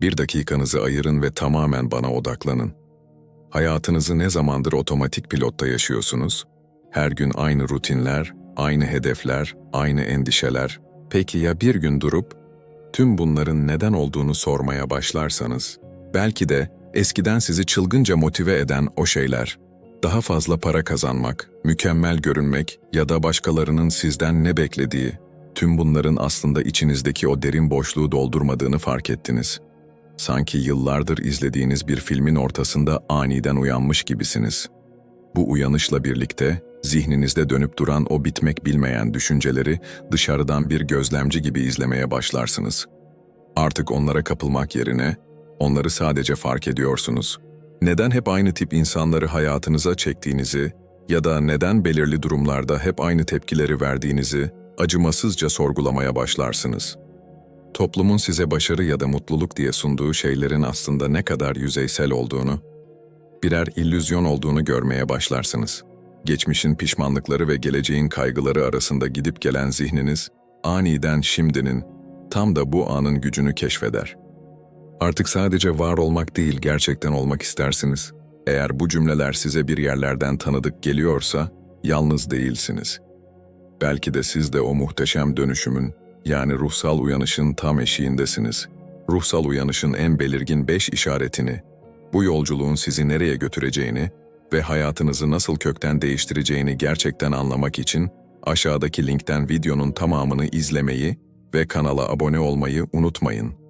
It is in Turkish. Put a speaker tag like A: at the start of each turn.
A: Bir dakikanızı ayırın ve tamamen bana odaklanın. Hayatınızı ne zamandır otomatik pilotta yaşıyorsunuz? Her gün aynı rutinler, aynı hedefler, aynı endişeler. Peki ya bir gün durup tüm bunların neden olduğunu sormaya başlarsanız? Belki de eskiden sizi çılgınca motive eden o şeyler, daha fazla para kazanmak, mükemmel görünmek ya da başkalarının sizden ne beklediği, tüm bunların aslında içinizdeki o derin boşluğu doldurmadığını fark ettiniz. Sanki yıllardır izlediğiniz bir filmin ortasında aniden uyanmış gibisiniz. Bu uyanışla birlikte zihninizde dönüp duran o bitmek bilmeyen düşünceleri dışarıdan bir gözlemci gibi izlemeye başlarsınız. Artık onlara kapılmak yerine onları sadece fark ediyorsunuz. Neden hep aynı tip insanları hayatınıza çektiğinizi ya da neden belirli durumlarda hep aynı tepkileri verdiğinizi acımasızca sorgulamaya başlarsınız. Toplumun size başarı ya da mutluluk diye sunduğu şeylerin aslında ne kadar yüzeysel olduğunu, birer illüzyon olduğunu görmeye başlarsınız. Geçmişin pişmanlıkları ve geleceğin kaygıları arasında gidip gelen zihniniz, aniden şimdinin, tam da bu anın gücünü keşfeder. Artık sadece var olmak değil, gerçekten olmak istersiniz. Eğer bu cümleler size bir yerlerden tanıdık geliyorsa, yalnız değilsiniz. Belki de siz de o muhteşem dönüşümün, yani ruhsal uyanışın tam eşiğindesiniz. Ruhsal uyanışın en belirgin beş işaretini, bu yolculuğun sizi nereye götüreceğini ve hayatınızı nasıl kökten değiştireceğini gerçekten anlamak için aşağıdaki linkten videonun tamamını izlemeyi ve kanala abone olmayı unutmayın.